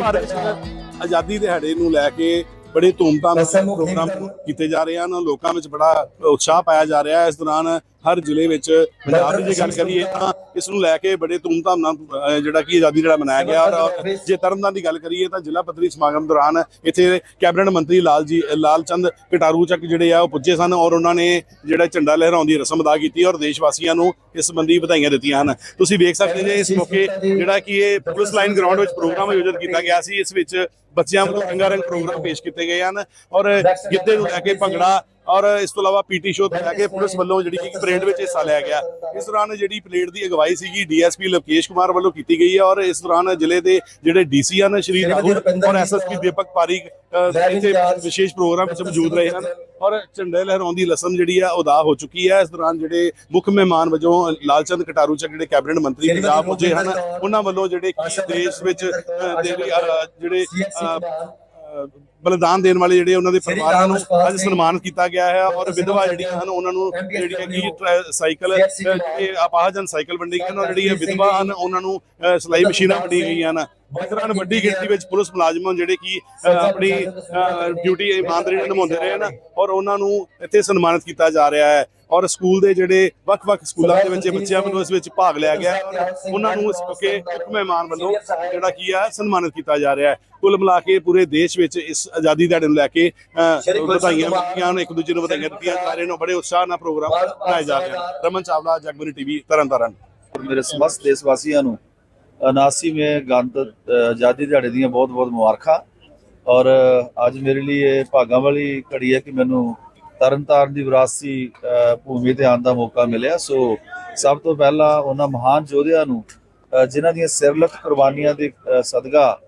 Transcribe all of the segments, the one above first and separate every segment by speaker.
Speaker 1: ਭਾਰਤ ਆਜ਼ਾਦੀ ਦਿਹਾੜੇ ਨੂੰ ਲੈ ਕੇ ਬੜੇ ਧੂਮਧਾਮ ਨਾਲ ਪ੍ਰੋਗਰਾਮ ਕੀਤੇ ਜਾ ਰਹੇ ਹਨ। ਲੋਕਾਂ ਵਿੱਚ ਬੜਾ ਉਤਸ਼ਾਹ ਪਾਇਆ ਜਾ ਰਿਹਾ ਹੈ। ਇਸ ਦੌਰਾਨ ਹਰ ਜ਼ਿਲ੍ਹੇ ਵਿੱਚ ਪੰਜਾਬ ਦੀ ਜੇ ਗੱਲ ਕਰੀਏ ਤਾਂ ਇਸ ਨੂੰ ਲੈ ਕੇ ਬੜੇ ਧੂਮਧਾਮ ਨਾਲ ਜਿਹੜਾ ਕਿ ਆਜ਼ਾਦੀ ਜਿਹੜਾ ਮਨਾਇਆ ਗਿਆ ਔਰ- ਜੇ ਤਰਨਤਾਰਨ ਦੀ ਗੱਲ ਕਰੀਏ ਤਾਂ ਜ਼ਿਲ੍ਹਾ ਪੱਧਰੀ ਸਮਾਗਮ ਦੌਰਾਨ ਇੱਥੇ ਕੈਬਨਿਟ ਮੰਤਰੀ ਲਾਲ ਜੀ, ਲਾਲ ਚੰਦ ਕਟਾਰੂ ਚੱਕ ਜਿਹੜੇ ਆ ਉਹ ਪੁੱਜੇ ਸਨ ਔਰ ਉਹਨਾਂ ਨੇ ਜਿਹੜਾ ਝੰਡਾ ਲਹਿਰਾਉਣ ਦੀ ਰਸਮ ਅਦਾ ਕੀਤੀ ਔਰ ਦੇਸ਼ ਵਾਸੀਆਂ ਨੂੰ ਇਸ ਸੰਬੰਧੀ ਵਧਾਈਆਂ ਦਿੱਤੀਆਂ ਹਨ। ਤੁਸੀਂ ਵੇਖ ਸਕਦੇ ਜੇ ਇਸ ਮੌਕੇ ਜਿਹੜਾ ਕਿ ਇਹ ਪੁਲਿਸ ਲਾਈਨ ਗਰਾਊਂਡ ਵਿੱਚ ਪ੍ਰੋਗਰਾਮ ਆਯੋਜਿਤ ਕੀਤਾ ਗਿਆ ਸੀ, ਇਸ ਵਿੱਚ ਬੱਚਿਆਂ ਵੱਲੋਂ ਰੰਗਾ ਰੰਗ ਪ੍ਰੋਗਰਾਮ ਪੇਸ਼ ਕੀਤੇ ਗਏ ਹਨ ਔਰ ਗਿੱਧੇ ਨੂੰ ਲੈ ਕੇ ਭੰਗੜਾ ਔਰ ਇਸ ਤੋਂ ਇਲਾਵਾ ਪੀਟੀ ਸ਼ੋਅ ਤੋਂ ਲੈ ਕੇ ਪੁਲਿਸ ਵੱਲੋਂ ਜਿਹੜੀ ਕਿ ਪਰੇਡ ਵਿੱਚ ਹਿੱਸਾ ਲਿਆ ਗਿਆ। ਇਸ ਦੌਰਾਨ ਜਿਹੜੀ ਪਰੇਡ ਦੀ ਅਗਵਾਈ ਸੀਗੀ ਡੀਐਸਪੀ ਲਵਕੇਸ਼ ਕੁਮਾਰ ਵੱਲੋਂ ਕੀਤੀ ਗਈ ਹੈ ਔਰ ਇਸ ਦੌਰਾਨ ਜ਼ਿਲ੍ਹੇ ਦੇ ਜਿਹੜੇ ਡੀਸੀ ਹਨ ਸ਼੍ਰੀ ਰਾਹੁਲ ਔਰ ਐਸਐਸਪੀ ਦੀਪਕ ਪਾਰੀਕ ਇੱਥੇ ਵਿਸ਼ੇਸ਼ ਪ੍ਰੋਗਰਾਮ ਵਿੱਚ ਮੌਜੂਦ ਰਹੇ ਹਨ ਔਰ ਝੰਡੇ ਲਹਿਰਾਉਣ ਦੀ ਰਸਮ ਜਿਹੜੀ ਆ ਉਦਾ ਹੋ ਚੁੱਕੀ ਹੈ। ਇਸ ਦੌਰਾਨ ਜਿਹੜੇ ਮੁੱਖ ਮਹਿਮਾਨ ਵਜੋਂ ਲਾਲਚੰਦ ਕਟਾਰੂ ਚੱਕ ਜਿਹੜੇ ਕੈਬਨਿਟ ਮੰਤਰੀ ਪੰਜਾਬ ਪੁੱਜੇ ਹਨ ਉਹਨਾਂ ਵੱਲੋਂ ਜਿਹੜੇ ਦੇਸ਼ ਵਿੱਚ ਜਿਹੜੇ ਬਲੀਦਾਨ ਦੇਣ ਵਾਲੇ ਜਿਹੜੇ ਉਹਨਾਂ ਦੇ ਪਰਿਵਾਰਾਂ ਨੂੰ ਅੱਜ ਸਨਮਾਨਿਤ ਕੀਤਾ ਗਿਆ ਹੈ ਔਰ ਵਿਧਵਾ ਜਿਹੜੀਆਂ ਹਨ ਉਹਨਾਂ ਨੂੰ ਜਿਹੜੀਆਂ ਕਿ ਟਰੈ- ਸਾਈਕਲ ਜਿਹੜੇ ਅਪਾਹਜਨ ਸਾਈਕਲ ਵੰਡੀ ਗਈ ਹਨ ਔਰ ਜਿਹੜੀਆਂ ਵਿਧਵਾ ਹਨ ਉਹਨਾਂ ਨੂੰ ਸਿਲਾਈ ਮਸ਼ੀਨਾਂ ਵੰਡੀ ਗਈਆਂ ਹਨ। ਇਸ ਦੌਰਾਨ ਵੱਡੀ ਗਿਣਤੀ ਵਿੱਚ ਪੁਲਿਸ ਮੁਲਾਜ਼ਮ ਜਿਹੜੇ ਕਿ ਆਪਣੀ ਡਿਊਟੀ ਇਮਾਨਦਾਰੀ ਨਾਲ ਨਿਭਾਉਂਦੇ ਰਹੇ ਹਨ ਔਰ ਉਹਨਾਂ ਨੂੰ ਇੱਥੇ ਸਨਮਾਨਿਤ ਕੀਤਾ ਜਾ ਰਿਹਾ ਹੈ। ਔਰ ਸਕੂਲ ਦੇ ਜਿਹੜੇ ਵੱਖ-ਵੱਖ ਸਕੂਲਾਂ ਦੇ ਵਿੱਚ ਬੱਚਿਆਂ ਵੱਲੋਂ ਇਸ ਵਿੱਚ ਭਾਗ ਲਿਆ ਗਿਆ ਉਹਨਾਂ ਨੂੰ ਇਸ ਮੌਕੇ ਇੱਕ ਮਹਿਮਾਨ ਵੱਲੋਂ ਜਿਹੜਾ ਕੀ ਆ ਸਨਮਾਨਿਤ ਕੀਤਾ ਜਾ ਰਿਹਾ ਹੈ। ਕੁੱਲ ਮਿਲਾ ਕੇ ਪੂਰੇ ਦੇਸ਼ ਵਿੱਚ ਇਸ ਆਜ਼ਾਦੀ ਦਿਹਾੜੇ ਨੂੰ ਲੈ ਕੇ ਵਧਾਈਆਂ ਦਿੱਤੀਆਂ ਨੇ ਇੱਕ ਦੂਜੇ ਨੂੰ ਵਧਾਈਆਂ ਦਿੱਤੀਆਂ ਸਾਰਿਆਂ ਨੂੰ ਬੜੇ ਉਤਸ਼ਾਹ ਨਾਲ ਪ੍ਰੋਗਰਾਮ ਬਣਾਇਆ ਜਾ ਰਿਹਾ ਰਮਨ ਚਾਵਲਾ ਜਗਬਰੀ ਟੀਵੀ ਤਰਨਤਾਰਨ।
Speaker 2: ਮੇਰੇ ਸਮਸਤ ਦੇਸ਼ਵਾਸੀਆਂ ਨੂੰ 79 में गणतंत्र आज़ादी ਦਿਹਾੜੇ ਦੀਆਂ ਬਹੁਤ ਬਹੁਤ ਮੁਬਾਰਕਾਂ। ਔਰ ਅੱਜ ਮੇਰੇ ਲਈ ਇਹ ਭਾਗਾਂ ਵਾਲੀ ਘੜੀ ਹੈ ਕਿ ਮੈਨੂੰ ਤਰਨਤਾਰਨ ਦੀ ਵਿਰਾਸਤੀ ਭੂਮੀ ਤੇ ਆਉਣ ਦਾ ਮੌਕਾ ਮਿਲਿਆ। ਸੋ, ਸਭ ਤੋਂ ਪਹਿਲਾਂ ਉਹਨਾਂ ਮਹਾਨ ਯੋਧਿਆਂ ਨੂੰ ਜਿਨ੍ਹਾਂ ਦੀਆਂ ਸਿਰਲਖ ਕੁਰਬਾਨੀਆਂ ਦੇ ਸਦਗਾ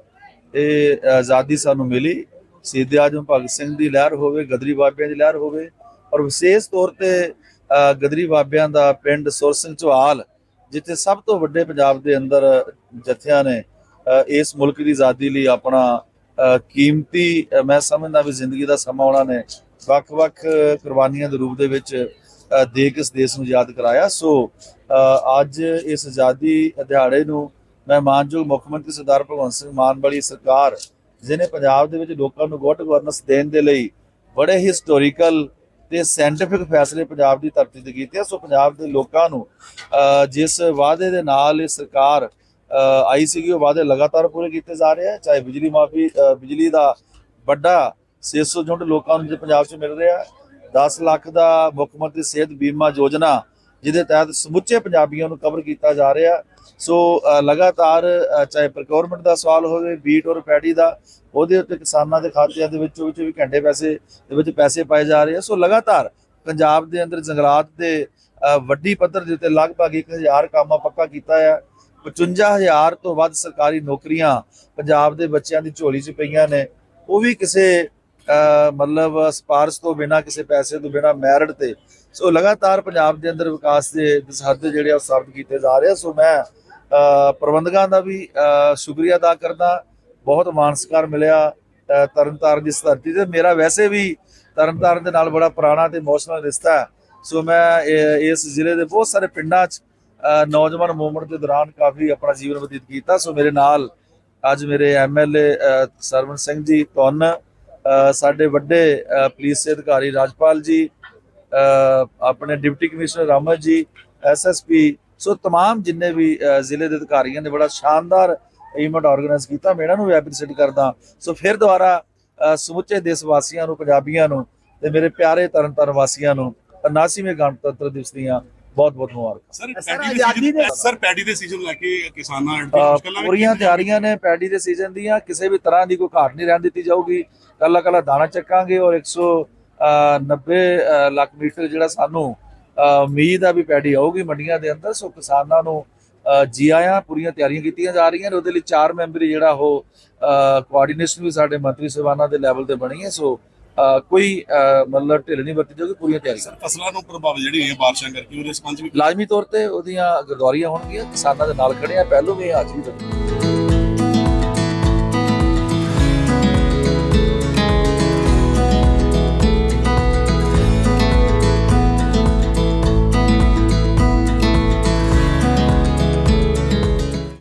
Speaker 2: ਇਹ ਆਜ਼ਾਦੀ ਸਾਨੂੰ ਮਿਲੀ। ਸਿੱਧੇ ਆਜਮ ਭਗਤ ਸਿੰਘ ਦੀ ਲਹਿਰ ਹੋਵੇ, ਗਦਰੀ ਬਾਬਿਆਂ ਦੀ ਲਹਿਰ ਹੋਵੇ, ਔਰ ਵਿਸ਼ੇਸ਼ ਤੌਰ ਤੇ ਗਦਰੀ ਬਾਬਿਆਂ ਦਾ ਪਿੰਡ ਸੁਰ ਸਿੰਘ ਚਵਾਲ ਜਿੱਥੇ ਸਭ ਤੋਂ ਵੱਡੇ ਪੰਜਾਬ ਦੇ ਅੰਦਰ ਜਥਿਆਂ ਨੇ ਇਸ ਮੁਲਕ ਦੀ ਆਜ਼ਾਦੀ ਲਈ ਆਪਣਾ ਕੀਮਤੀ ਮੈਂ ਸਮਝਦਾ ਵੀ ਜ਼ਿੰਦਗੀ ਦਾ ਸਮਾਂ ਉਹਨਾਂ ਨੇ ਵੱਖ-ਵੱਖ ਕੁਰਬਾਨੀਆਂ ਦੇ ਰੂਪ ਦੇ ਵਿੱਚ ਦੇ ਕੇ ਇਸ ਦੇਸ਼ ਨੂੰ ਯਾਦ ਕਰਾਇਆ। ਸੋ ਅ, ਅੱਜ ਇਸ ਆਜ਼ਾਦੀ ਦਿਹਾੜੇ ਨੂੰ ਮੈਂ ਮਾਨਯੋਗ ਮੁੱਖ ਮੰਤਰੀ ਸਰਦਾਰ ਭਗਵੰਤ ਸਿੰਘ ਮਾਨ ਵਾਲੀ ਸਰਕਾਰ ਜਿਹਨੇ ਪੰਜਾਬ ਦੇ ਵਿੱਚ ਲੋਕਾਂ ਨੂੰ ਗੁੱਡ ਗਵਰਨੈਂਸ ਦੇਣ ਦੇ ਲਈ ਬੜੇ ਹਿਸਟੋਰੀਕਲ ਤੇ ਸਾਇੰਟੀਫਿਕ ਫੈਸਲੇ ਪੰਜਾਬ ਦੀ ਧਰਤੀ ਤੇ ਕੀਤੇ ਆ। ਸੋ ਪੰਜਾਬ ਦੇ ਲੋਕਾਂ ਨੂੰ ਅ, ਜਿਸ ਵਾਅਦੇ ਦੇ ਨਾਲ ਇਹ ਸਰਕਾਰ ਅ, ਆਈ ਸੀਗੀ ਉਹ ਵਾਅਦੇ ਲਗਾਤਾਰ ਪੂਰੇ ਕੀਤੇ ਜਾ ਰਹੇ ਆ। ਚਾਹੇ ਬਿਜਲੀ ਮਾਫੀ ਬਿਜਲੀ ਦਾ ਵੱਡਾ 600 ਯੂਨਿਟ ਲੋਕਾਂ ਨੂੰ ਪੰਜਾਬ 'ਚ ਮਿਲ ਰਿਹਾ 10 ਲੱਖ ਦਾ ਮੁੱਖ ਮੰਤਰੀ ਸਿਹਤ ਬੀਮਾ ਯੋਜਨਾ ਜਿਹਦੇ ਤਹਿਤ ਸਮੁੱਚੇ ਪੰਜਾਬੀਆਂ ਨੂੰ ਕਵਰ ਕੀਤਾ ਜਾ ਰਿਹਾ। ਸੋ ਲਗਾਤਾਰ ਚਾਹੇ ਪ੍ਰੋਕਿਉਰਮੈਂਟ ਦਾ ਸਵਾਲ ਹੋਵੇ, ਬੀਟ ਔਰ ਪੈਡੀ ਦਾ, ਉਹਦੇ ਉੱਤੇ ਕਿਸਾਨਾਂ ਦੇ ਖਾਤਿਆਂ ਦੇ ਵਿੱਚ 24 ਘੰਟੇ ਪੈਸੇ, ਦੇ ਵਿੱਚ ਪੈਸੇ ਪਾਏ ਜਾ ਰਹੇ ਆ। ਸੋ, ਲਗਾਤਾਰ ਪੰਜਾਬ ਦੇ ਅੰਦਰ ਜੰਗਲਾਤ ਦੇ ਵੱਡੀ ਪੱਧਰ ਦੇ ਉੱਤੇ ਲਗਭਗ 1000 ਕਾਮਾ ਪੱਕਾ ਕੀਤਾ ਹੈ 55000 ਤੋਂ ਵੱਧ ਸਰਕਾਰੀ ਨੌਕਰੀਆਂ ਪੰਜਾਬ ਦੇ ਬੱਚਿਆਂ ਦੀ ਝੋਲੀ 'ਚ ਪਈਆਂ ਨੇ। ਉਹ ਵੀ ਕਿਸੇ ਮਤਲਬ ਸਪਾਰਸ਼ ਤੋਂ ਬਿਨਾ ਕਿਸੇ ਪੈਸੇ ਤੋਂ ਬਿਨਾ ਮੈਰਿਟ ਤੇ। ਸੋ ਲਗਾਤਾਰ ਪੰਜਾਬ ਦੇ ਅੰਦਰ ਵਿਕਾਸ ਦੇ ਦਸਹੱਦ ਜਿਹੜੇ ਆ ਸਾਬਤ ਕੀਤੇ ਜਾ ਰਹੇ ਸੋ ਮੈਂ ਪ੍ਰਬੰਧਕਾਂ ਦਾ ਵੀ ਸ਼ੁਕਰੀਆ ਅਦਾ ਕਰਦਾ। ਬਹੁਤ ਮਾਨਸਕਾਰ ਮਿਲਿਆ ਤਰਨਤਾਰਨ ਦੀ ਧਰਤੀ ਤੇ। ਮੇਰਾ ਵੈਸੇ ਵੀ ਤਰਨਤਾਰਨ ਦੇ ਨਾਲ ਬੜਾ ਪੁਰਾਣਾ ਤੇ ਇਮੋਸ਼ਨਲ ਰਿਸ਼ਤਾ ਹੈ। ਸੋ ਮੈਂ ਇਸ ਜ਼ਿਲ੍ਹੇ ਦੇ ਬਹੁਤ ਸਾਰੇ ਪਿੰਡਾਂ 'ਚ ਅ, ਨੌਜਵਾਨ ਮੂਵਮੈਂਟ ਦੇ ਦੌਰਾਨ ਕਾਫੀ ਆਪਣਾ ਜੀਵਨ ਬਤੀਤ ਕੀਤਾ। ਸੋ ਮੇਰੇ ਨਾਲ ਅੱਜ ਮੇਰੇ ਐਮਐਲਏ ਸਰਵਨ ਸਿੰਘ ਜੀ ਤੁਨ ਸਾਡੇ ਵੱਡੇ ਅ, ਪੁਲਿਸ ਅਧਿਕਾਰੀ ਰਾਜਪਾਲ ਜੀ ਅ, ਆਪਣੇ ਡਿਪਟੀ ਕਮਿਸ਼ਨਰ ਰਾਮਤ ਜੀ ਐਸਐਸਪੀ ਸੋ तमाम ਜਿੰਨੇ ਵੀ ਅ, ਜ਼ਿਲ੍ਹੇ ਦੇ ਅਧਿਕਾਰੀਆਂ ਨੇ ਬੜਾ ਸ਼ਾਨਦਾਰ ਇਵੈਂਟ ਆਰਗੇਨਾਈਜ਼ ਕੀਤਾ ਮੈਂ ਇਹਨਾਂ ਨੂੰ ਵੀ ਐਪਰੀਸ਼ੀਏਟ ਕਰਦਾ ਸੋ ਫਿਰ ਦੁਬਾਰਾ ਅ, ਸਮੁੱਚੇ ਦੇਸ਼ ਵਾਸੀਆਂ ਨੂੰ ਪੰਜਾਬੀਆਂ ਨੂੰ ਤੇ ਮੇਰੇ ਪਿਆਰੇ ਤਰਨਤਾਰਨ ਵਾਸੀਆਂ ਨੂੰ 79ਵੇਂ ਗਣਤੰਤਰ ਦਿਵਸ ਦੀਆਂ ਬਹੁਤ ਬਹੁਤ ਮੁਬਾਰਕਾਂ।
Speaker 1: ਸਰ ਪੈਡੀ ਦੇ ਸੀਜ਼ਨ ਸਰ ਪੈਡੀ ਦੇ ਸੀਜ਼ਨ ਲੈ ਕੇ ਕਿਸਾਨਾਂ ਮੁਸ਼ਕਲਾਂ
Speaker 2: ਪੂਰੀਆਂ ਤਿਆਰੀਆਂ ਨੇ ਪੈਡੀ ਦੇ ਸੀਜ਼ਨ ਦੀਆਂ। ਕਿਸੇ ਵੀ ਤਰ੍ਹਾਂ ਦੀ ਕੋਈ ਘਾਟ ਨਹੀਂ ਰਹਿਣ ਦਿੱਤੀ ਜਾਊਗੀ। ਕੱਲਾ ਕੱਲਾ ਦਾਣਾ ਚੱਕਾਂਗੇ ਔਰ 190 ਲੱਖ ਮੀਟਰ ਜਿਹੜਾ ਸਾਨੂੰ ਉਮੀਦ ਆ ਵੀ ਪੈਡੀ ਆਊਗੀ ਮੰਡੀਆਂ ਦੇ ਅੰਦਰ। ਸੋ ਕਿਸਾਨਾਂ ਨੂੰ ਜੀ ਆਇਆਂ ਪੂਰੀਆਂ ਤਿਆਰੀਆਂ ਕੀਤੀਆਂ ਜਾ ਰਹੀਆਂ ਨੇ। ਉਹਦੇ ਲਈ ਚਾਰ ਮੈਂਬਰੀ ਜਿਹੜਾ ਉਹ ਕੋਆਰਡੀਨੇਸ਼ਨ ਵੀ ਸਾਡੇ ਮੰਤਰੀ ਸਭਾਨਾਂ ਦੇ ਲੈਵਲ ਤੇ ਬਣੀ ਹੈ। ਸੋ ਕੋਈ ਮਤਲਬ ਢਿੱਲ ਨਹੀਂ ਵਰਤੀ ਜਾਊਗੀ ਪੂਰੀਆਂ ਤਿਆਰੀਆਂ
Speaker 1: ਫਸਲਾਂ ਨੂੰ ਪ੍ਰਭਾਵ ਜਿਹੜੀ ਹੋਈ ਹੈ ਬਾਰਿਸ਼ਾਂ ਕਰਕੇ ਉਹਦੇ ਸੰਬੰਧ ਵਿੱਚ
Speaker 2: ਲਾਜ਼ਮੀ ਤੌਰ ਤੇ ਉਹਦੀਆਂ ਗਰਦੌਰੀਆਂ ਹੋਣਗੀਆਂ ਕਿਸਾਨਾਂ ਦੇ ਨਾਲ ਖੜੇ ਆ ਪਹਿਲੋਂ ਵੀ ਅੱਜ ਵੀ